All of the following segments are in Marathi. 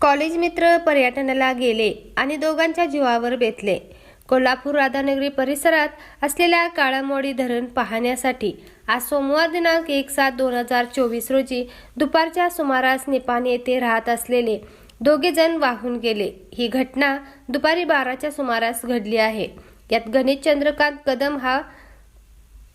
कॉलेज मित्र पर्यटनाला गेले आणि दोघांच्या जीवावर बेतले. कोल्हापूर राधानगरी परिसरात असलेल्या काळामोडी धरण पाहण्यासाठी आज सोमवार दिनांक एक सात दोन हजार चोवीस रोजी दुपारच्या सुमारास निपाणी येथे राहत असलेले दोघे जण वाहून गेले. ही घटना दुपारी बाराच्या सुमारास घडली आहे. यात गणेश चंद्रकांत कदम हा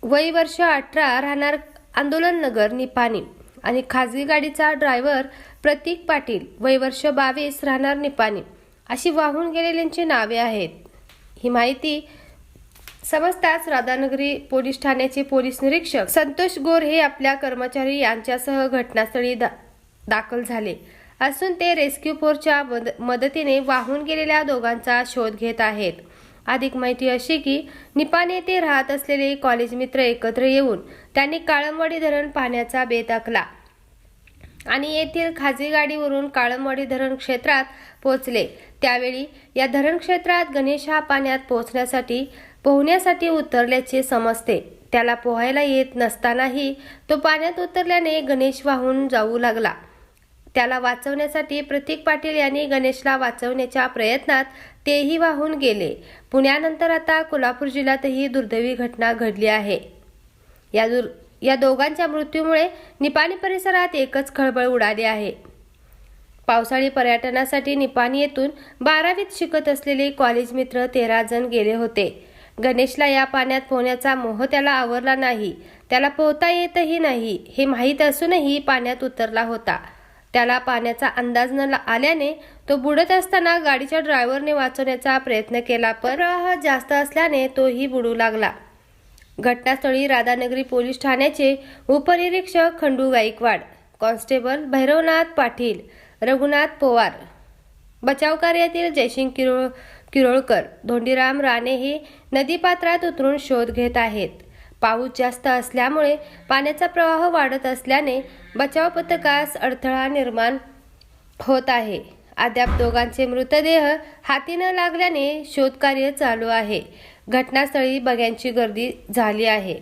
वय वर्ष अठरा राहणार आंदोलन नगर निपाणी. आणि खाजगी गाडीचा ड्रायव्हर प्रतीक पाटील वय वर्ष बावीस राहणार निपाणी. अशी वाहून गेलेल्यांची नावे आहेत. ही माहिती समजताच राधानगरी पोलीस ठाण्याचे पोलीस निरीक्षक संतोष गोर हे आपल्या कर्मचारी यांच्यासह घटनास्थळी दा- दाखल झाले. असून ते रेस्क्यू फोरच्या मद- मदतीने वाहून गेलेल्या दोघांचा शोध घेत आहेत. अधिक माहिती अशी की निपाणी येथे राहत असलेले कॉलेज मित्र एकत्र येऊन त्यांनी काळंबडी धरण पाहण्याचा बेत आखला. आणि येथील खाजगी गाडीवरून काळंबडी धरण क्षेत्रात पोहोचले. त्यावेळी या धरण क्षेत्रात गणेश हा पाण्यात पोहोचण्यासाठी पोहण्यासाठी उतरल्याचे समजते. त्याला पोहायला येत नसतानाही तो पाण्यात उतरल्याने गणेश वाहून जाऊ लागला. त्याला वाचवण्यासाठी प्रतीक पाटील यांनी गणेशला वाचवण्याच्या प्रयत्नात तेही वाहून गेले. पुण्यानंतर आता कोल्हापूर जिल्ह्यातही दुर्दैवी घटना घडली आहे. या दुर या दोघांच्या मृत्यूमुळे निपाणी परिसरात एकच खळबळ उडाली आहे. पावसाळी पर्यटनासाठी निपाणी येथून बारावीत शिकत असलेले कॉलेज मित्र तेरा जण गेले होते. गणेशला या पाण्यात पोहण्याचा मोह त्याला आवरला नाही. त्याला पोहता येतही नाही. हे माहीत असूनही पाण्यात उतरला होता. त्याला पाण्याचा अंदाज न ला- आल्याने तो बुडत असताना गाडीच्या ड्रायव्हरने वाचवण्याचा प्रयत्न केला पण प्रवाह जास्त असल्याने तोही बुडू लागला. घटनास्थळी राधानगरी पोलीस ठाण्याचे उपनिरीक्षक खंडू गायकवाड कॉन्स्टेबल भैरवनाथ पाटील रघुनाथ पवार बचाव कार्यातील जयसिंग किरोळ किरोळकर धोंडीराम राणे हे नदीपात्रात उतरून शोध घेत आहेत. पाऊस जास्त असल्यामुळे पाण्याचा प्रवाह वाढत असल्याने बचाव पथकास अडथळा निर्माण होत आहे. अद्याप दोघांचे मृतदेह हाती न लागल्याने शोधकार्य चालू आहे. घटनास्थळी बघ्यांची गर्दी झाली आहे.